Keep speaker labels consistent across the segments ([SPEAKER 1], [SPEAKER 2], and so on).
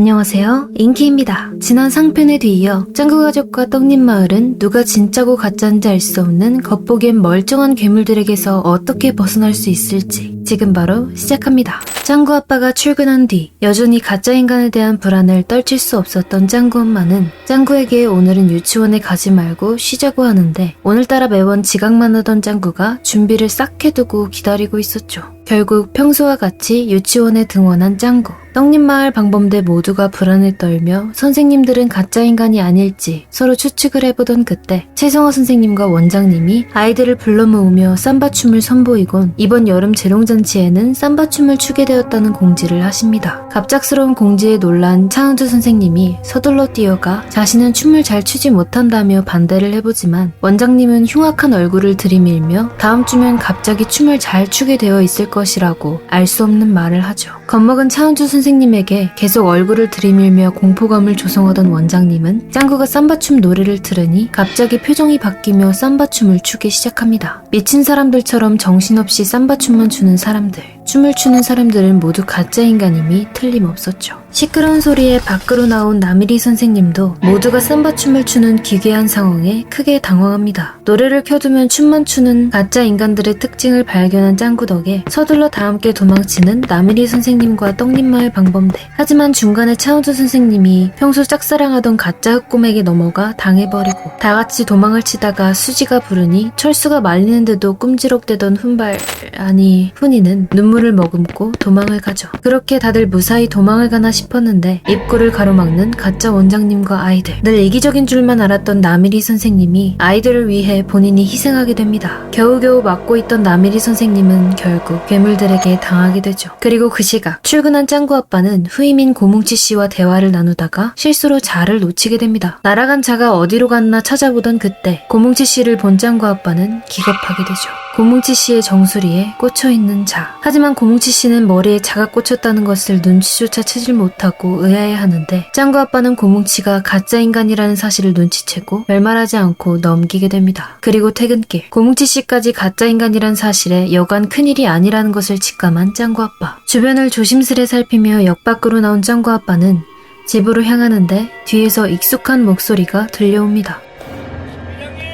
[SPEAKER 1] 안녕하세요. 인키입니다. 지난 상편에 뒤이어 짱구 가족과 떡잎 마을은 누가 진짜고 가짜인지 알 수 없는 겉보기엔 멀쩡한 괴물들에게서 어떻게 벗어날 수 있을지 지금 바로 시작합니다. 짱구 아빠가 출근한 뒤 여전히 가짜 인간에 대한 불안을 떨칠 수 없었던 짱구 엄마는 짱구에게 오늘은 유치원에 가지 말고 쉬자고 하는데 오늘따라 매번 지각만 하던 짱구가 준비를 싹 해두고 기다리고 있었죠. 결국 평소와 같이 유치원에 등원한 짱구. 떡잎마을 방범대 모두가 불안을 떨며 선생님들은 가짜 인간이 아닐지 서로 추측을 해보던 그때 최성화 선생님과 원장님이 아이들을 불러 모으며 삼바춤을 선보이곤 이번 여름 재롱잔치 에는 삼바춤을 추게 되었다는 공지를 하십니다. 갑작스러운 공지에 놀란 차은주 선생님이 서둘러 뛰어가 자신은 춤을 잘 추지 못한다며 반대를 해보지만 원장님은 흉악한 얼굴을 들이밀며 다음 주면 갑자기 춤을 잘 추게 되어 있을 것이라고 알 수 없는 말을 하죠. 겁먹은 차은주 선생님에게 계속 얼굴을 들이밀며 공포감을 조성하던 원장님은 짱구가 삼바춤 노래를 들으니 갑자기 표정이 바뀌며 삼바춤을 추기 시작합니다. 미친 사람들처럼 정신없이 삼바춤만 추는 사람 들. 춤을 추는 사람들은 모두 가짜 인간임이 틀림없었죠. 시끄러운 소리에 밖으로 나온 나미리 선생님도 모두가 삼바 춤을 추는 기괴한 상황에 크게 당황합니다. 노래를 켜두면 춤만 추는 가짜 인간들의 특징을 발견한 짱구 덕에 서둘러 다 함께 도망치는 나미리 선생님과 떡잎마을 방범대. 하지만 중간에 차은주 선생님이 평소 짝사랑하던 가짜 흑곰에게 넘어가 당해버리고 다 같이 도망을 치다가 수지가 부르니 철수가 말리는데도 끔지럭대던 훈발 아니 훈이는 눈물 을 머금고 도망을 가죠. 그렇게 다들 무사히 도망을 가나 싶었는데 입구를 가로막는 가짜 원장님과 아이들. 늘 이기적인 줄만 알았던 나미리 선생님이 아이들을 위해 본인이 희생하게 됩니다. 겨우겨우 막고 있던 나미리 선생님은 결국 괴물들에게 당하게 되죠. 그리고 그 시각 출근한 짱구 아빠는 후임인 고뭉치 씨와 대화를 나누다가 실수로 자를 놓치게 됩니다. 날아간 자가 어디로 갔나 찾아보던 그때 고뭉치 씨를 본 짱구 아빠는 기겁하게 되죠. 고뭉치 씨의 정수리에 꽂혀 있는 자. 하지만 고뭉치 씨는 머리에 자가 꽂혔다는 것을 눈치조차 채질 못하고 의아해하는데 짱구 아빠는 고뭉치가 가짜 인간이라는 사실을 눈치채고 별말하지 않고 넘기게 됩니다. 그리고 퇴근길 고뭉치 씨까지 가짜 인간이란 사실에 여간 큰일이 아니라는 것을 직감한 짱구 아빠. 주변을 조심스레 살피며 역 밖으로 나온 짱구 아빠는 집으로 향하는데 뒤에서 익숙한 목소리가 들려옵니다.
[SPEAKER 2] 회장님!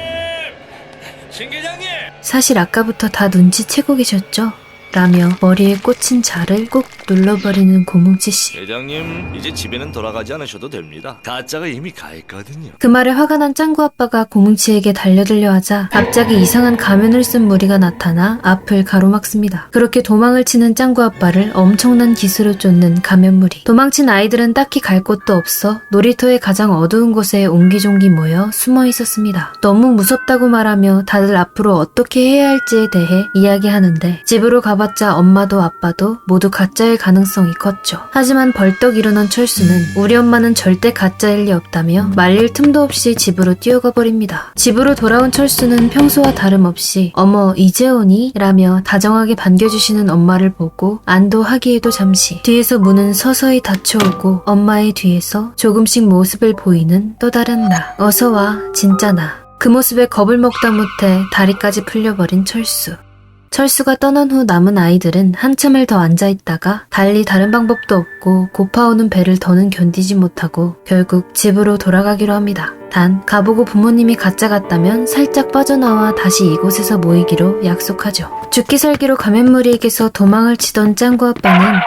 [SPEAKER 2] 신 계장님!
[SPEAKER 1] 사실 아까부터 다 눈치채고 계셨죠? 라며 머리에 꽂힌 자를 꾹 눌러버리는 고뭉치 씨.
[SPEAKER 2] 회장님, 이제 집에는 돌아가지 않으셔도 됩니다. 가짜가 이미 가 있거든요.
[SPEAKER 1] 그 말에 화가 난 짱구 아빠가 고뭉치에게 달려들려 하자 갑자기 이상한 가면을 쓴 무리가 나타나 앞을 가로막습니다. 그렇게 도망을 치는 짱구 아빠를 엄청난 기수로 쫓는 가면무리. 도망친 아이들은 딱히 갈 곳도 없어 놀이터의 가장 어두운 곳에 옹기종기 모여 숨어 있었습니다. 너무 무섭다고 말하며 다들 앞으로 어떻게 해야 할지에 대해 이야기하는데 집으로 가 봤자 엄마도 아빠도 모두 가짜일 가능성이 컸죠. 하지만 벌떡 일어난 철수는 우리 엄마는 절대 가짜일 리 없다며 말릴 틈도 없이 집으로 뛰어가 버립니다. 집으로 돌아온 철수는 평소와 다름없이 어머 이제 오니? 라며 다정하게 반겨주시는 엄마를 보고 안도하기에도 잠시 뒤에서 문은 서서히 닫혀오고 엄마의 뒤에서 조금씩 모습을 보이는 또 다른 나. 어서 와 진짜 나. 그 모습에 겁을 먹다 못해 다리까지 풀려버린 철수. 철수가 떠난 후 남은 아이들은 한참을 더 앉아있다가 달리 다른 방법도 없고 고파오는 배를 더는 견디지 못하고 결국 집으로 돌아가기로 합니다. 단 가보고 부모님이 가짜 같다면 살짝 빠져나와 다시 이곳에서 모이기로 약속하죠. 죽기 살기로 가면무리에게서 도망을 치던 짱구 아빠는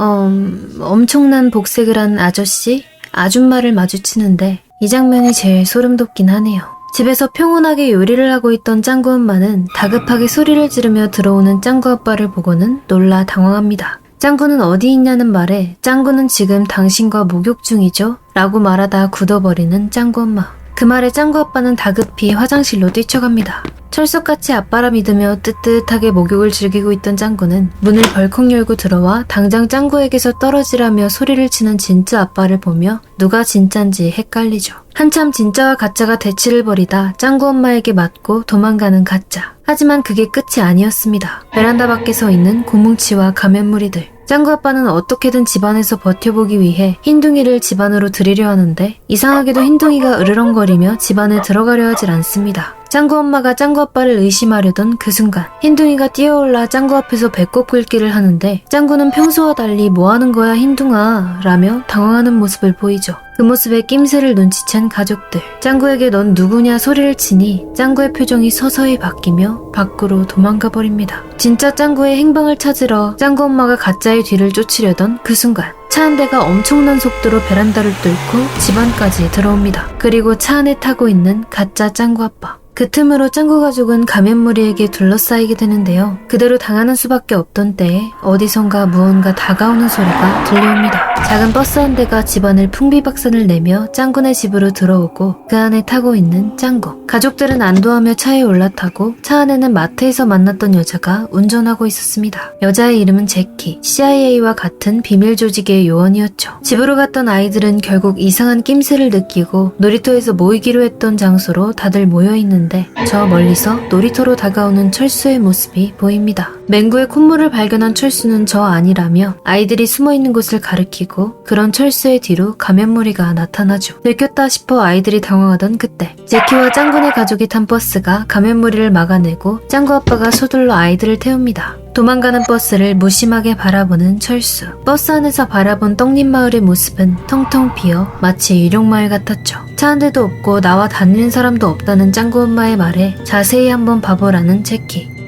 [SPEAKER 1] 음, 엄청난 복색을 한 아저씨, 아줌마를 마주치는데 이 장면이 제일 소름 돋긴 하네요. 집에서 평온하게 요리를 하고 있던 짱구 엄마는 다급하게 소리를 지르며 들어오는 짱구 아빠를 보고는 놀라 당황합니다. 짱구는 어디 있냐는 말에 짱구는 지금 당신과 목욕 중이죠? 라고 말하다 굳어버리는 짱구 엄마. 그 말에 짱구 아빠는 다급히 화장실로 뛰쳐갑니다. 철석같이 아빠라 믿으며 뜨뜻하게 목욕을 즐기고 있던 짱구는 문을 벌컥 열고 들어와 당장 짱구에게서 떨어지라며 소리를 치는 진짜 아빠를 보며 누가 진짠지 헷갈리죠. 한참 진짜와 가짜가 대치를 벌이다 짱구 엄마에게 맞고 도망가는 가짜. 하지만 그게 끝이 아니었습니다. 베란다 밖에 서 있는 고뭉치와 가면무리들. 짱구 아빠는 어떻게든 집안에서 버텨보기 위해 흰둥이를 집안으로 들이려 하는데 이상하게도 흰둥이가 으르렁거리며 집안에 들어가려 하질 않습니다. 짱구 엄마가 짱구 아빠를 의심하려던 그 순간 흰둥이가 뛰어올라 짱구 앞에서 배꼽 긁기를 하는데 짱구는 평소와 달리 뭐하는 거야 흰둥아 라며 당황하는 모습을 보이죠. 그 모습에 낌새를 눈치챈 가족들. 짱구에게 넌 누구냐 소리를 치니 짱구의 표정이 서서히 바뀌며 밖으로 도망가 버립니다. 진짜 짱구의 행방을 찾으러 짱구 엄마가 가짜의 뒤를 쫓으려던 그 순간 차 한 대가 엄청난 속도로 베란다를 뚫고 집 안까지 들어옵니다. 그리고 차 안에 타고 있는 가짜 짱구 아빠. 그 틈으로 짱구 가족은 가면무리에게 둘러싸이게 되는데요. 그대로 당하는 수밖에 없던 때에 어디선가 무언가 다가오는 소리가 들려옵니다. 작은 버스 한 대가 집안을 풍비박산을 내며 짱구네 집으로 들어오고 그 안에 타고 있는 짱구. 가족들은 안도하며 차에 올라타고 차 안에는 마트에서 만났던 여자가 운전하고 있었습니다. 여자의 이름은 제키. CIA와 같은 비밀 조직의 요원이었죠. 집으로 갔던 아이들은 결국 이상한 낌새를 느끼고 놀이터에서 모이기로 했던 장소로 다들 모여 있는데 저 멀리서 놀이터로 다가오는 철수의 모습이 보입니다. 맹구의 콧물을 발견한 철수는 저 아니라며 아이들이 숨어 있는 곳을 가리키고 그런 철수의 뒤로 가면무리가 나타나죠. 들켰다 싶어 아이들이 당황하던 그때 제키와 짱구네 가족이 탄 버스가 가면무리를 막아내고 짱구 아빠가 서둘러 아이들을 태웁니다. 도망가는 버스를 무심하게 바라보는 철수. 버스 안에서 바라본 떡잎 마을의 모습은 텅텅 비어 마치 유령마을 같았죠. 차 한 대도 없고 나와 다니는 사람도 없다는 짱구 엄마의 말에 자세히 한번 봐보라는 제키.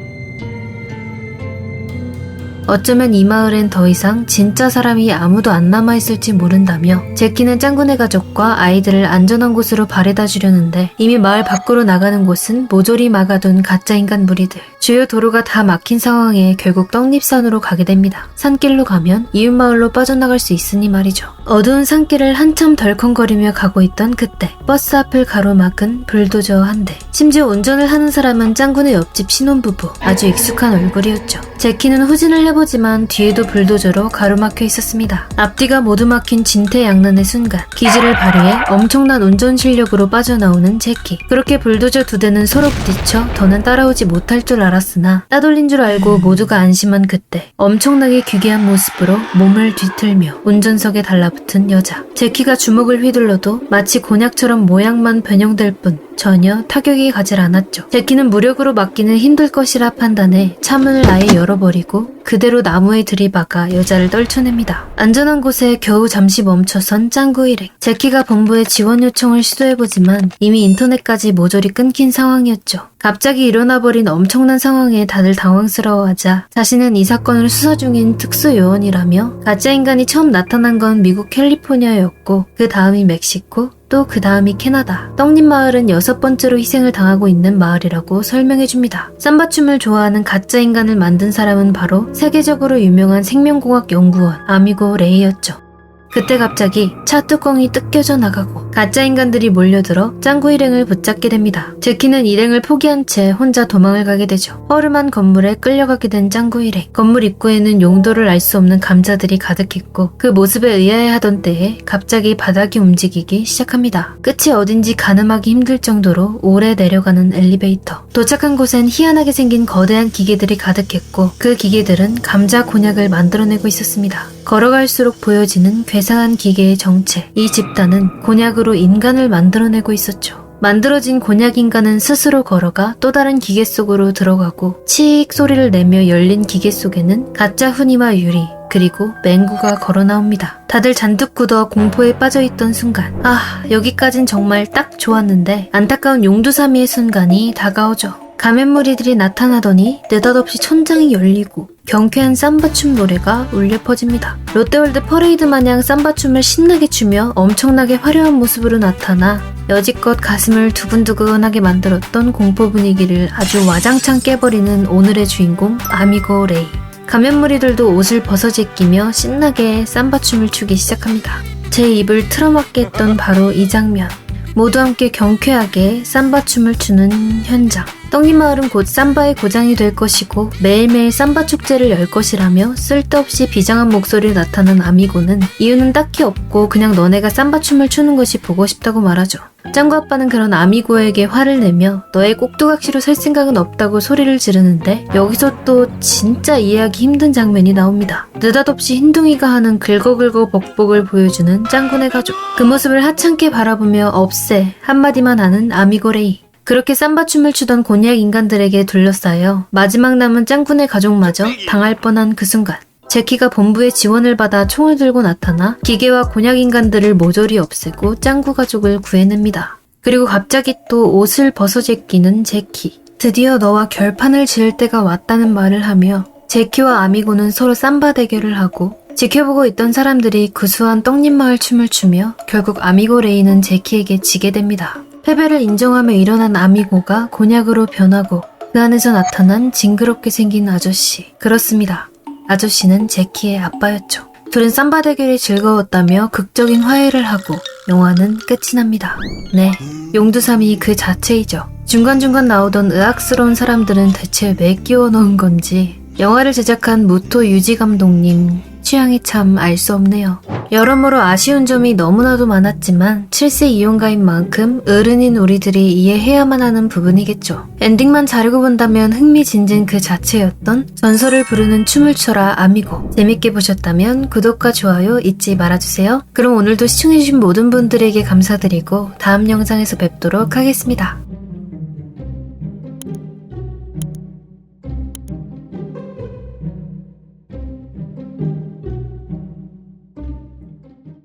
[SPEAKER 1] 어쩌면 이 마을엔 더 이상 진짜 사람이 아무도 안 남아있을지 모른다며 제키는 짱구네 가족과 아이들을 안전한 곳으로 바래다 주려는데 이미 마을 밖으로 나가는 곳은 모조리 막아둔 가짜 인간 무리들. 주요 도로가 다 막힌 상황에 결국 떡잎산으로 가게 됩니다. 산길로 가면 이웃마을로 빠져나갈 수 있으니 말이죠. 어두운 산길을 한참 덜컹거리며 가고 있던 그때 버스 앞을 가로막은 불도저 한 대. 심지어 운전을 하는 사람은 짱구네 옆집 신혼부부. 아주 익숙한 얼굴이었죠. 제키는 후진을 해 보지만 뒤에도 불도저로 가로막혀 있었습니다. 앞뒤가 모두 막힌 진퇴양난의 순간 기지를 발휘해 엄청난 운전 실력으로 빠져나오는 제키. 그렇게 불도저 두 대는 서로 부딪혀 더는 따라오지 못할 줄 알았으나 따돌린 줄 알고 모두가 안심한 그때 엄청나게 기괴한 모습으로 몸을 뒤틀며 운전석에 달라붙은 여자. 제키가 주먹을 휘둘러도 마치 곤약처럼 모양만 변형될 뿐 전혀 타격이 가질 않았죠. 제키는 무력으로 막기는 힘들 것이라 판단해 차문을 아예 열어버리고 그대로 나무에 들이박아 여자를 떨쳐냅니다. 안전한 곳에 겨우 잠시 멈춰선 짱구 일행. 제키가 본부에 지원 요청을 시도해보지만 이미 인터넷까지 모조리 끊긴 상황이었죠. 갑자기 일어나버린 엄청난 상황에 다들 당황스러워하자 자신은 이 사건을 수사 중인 특수요원이라며 가짜 인간이 처음 나타난 건 미국 캘리포니아였고 그 다음이 멕시코 또 그 다음이 캐나다. 떡잎 마을은 여섯 번째로 희생을 당하고 있는 마을이라고 설명해줍니다. 쌈바춤을 좋아하는 가짜 인간을 만든 사람은 바로 세계적으로 유명한 생명공학 연구원 아미고 레이였죠. 그때 갑자기 차 뚜껑이 뜯겨져 나가고 가짜 인간들이 몰려들어 짱구 일행을 붙잡게 됩니다. 제키는 일행을 포기한 채 혼자 도망을 가게 되죠. 허름한 건물에 끌려가게 된 짱구 일행. 건물 입구에는 용도를 알 수 없는 감자들이 가득했고 그 모습에 의아해하던 때에 갑자기 바닥이 움직이기 시작합니다. 끝이 어딘지 가늠하기 힘들 정도로 오래 내려가는 엘리베이터. 도착한 곳엔 희한하게 생긴 거대한 기계들이 가득했고 그 기계들은 감자 곤약을 만들어내고 있었습니다. 걸어갈수록 보여지는 괴상한 기계의 정체. 이 집단은 곤약 으로 인간을 만들어내고 있었죠. 만들어진 곤약 인간은 스스로 걸어가 또 다른 기계 속으로 들어가고 치익 소리를 내며 열린 기계 속에는 가짜 훈이와 유리 그리고 맹구가 걸어 나옵니다. 다들 잔뜩 굳어 공포에 빠져있던 순간 아 여기까진 정말 딱 좋았는데 안타까운 용두사미의 순간이 다가오죠. 가면무리들이 나타나더니 느닷없이 천장이 열리고 경쾌한 삼바춤 노래가 울려 퍼집니다. 롯데월드 퍼레이드 마냥 삼바춤을 신나게 추며 엄청나게 화려한 모습으로 나타나 여지껏 가슴을 두근두근하게 만들었던 공포 분위기를 아주 와장창 깨버리는 오늘의 주인공 아미고 레이. 가면무리들도 옷을 벗어제 끼며 신나게 삼바춤을 추기 시작합니다. 제 입을 틀어막게 했던 바로 이 장면. 모두 함께 경쾌하게 삼바춤을 추는 현장. 떡잎 마을은 곧 삼바의 고장이 될 것이고 매일매일 삼바 축제를 열 것이라며 쓸데없이 비장한 목소리로 나타난 아미고는 이유는 딱히 없고 그냥 너네가 삼바 춤을 추는 것이 보고 싶다고 말하죠. 짱구 아빠는 그런 아미고에게 화를 내며 너의 꼭두각시로 살 생각은 없다고 소리를 지르는데 여기서 또 진짜 이해하기 힘든 장면이 나옵니다. 느닷없이 흰둥이가 하는 긁어긁어 벅벅을 보여주는 짱구네 가족. 그 모습을 하찮게 바라보며 없애 한마디만 하는 아미고 레이. 그렇게 삼바춤을 추던 곤약 인간들에게 둘러싸여 마지막 남은 짱군의 가족마저 당할 뻔한 그 순간 제키가 본부의 지원을 받아 총을 들고 나타나 기계와 곤약 인간들을 모조리 없애고 짱구 가족을 구해냅니다. 그리고 갑자기 또 옷을 벗어 제끼는 제키. 드디어 너와 결판을 지을 때가 왔다는 말을 하며 제키와 아미고는 서로 삼바 대결을 하고 지켜보고 있던 사람들이 구수한 떡잎 마을 춤을 추며 결국 아미고 레이는 제키에게 지게 됩니다. 패배를 인정하며 일어난 아미고가 곤약으로 변하고 그 안에서 나타난 징그럽게 생긴 아저씨. 그렇습니다. 아저씨는 제키의 아빠였죠. 둘은 삼바 대결이 즐거웠다며 극적인 화해를 하고 영화는 끝이 납니다. 네, 용두삼이 그 자체이죠. 중간중간 나오던 의학스러운 사람들은 대체 왜 끼워 넣은 건지 영화를 제작한 무토 유지 감독님 취향이 참 알 수 없네요. 여러모로 아쉬운 점이 너무나도 많았지만 7세 이용가인 만큼 어른인 우리들이 이해해야만 하는 부분이겠죠. 엔딩만 자르고 본다면 흥미진진 그 자체였던 전설을 부르는 춤을 춰라 아미고 재밌게 보셨다면 구독과 좋아요 잊지 말아주세요. 그럼 오늘도 시청해주신 모든 분들에게 감사드리고 다음 영상에서 뵙도록 하겠습니다.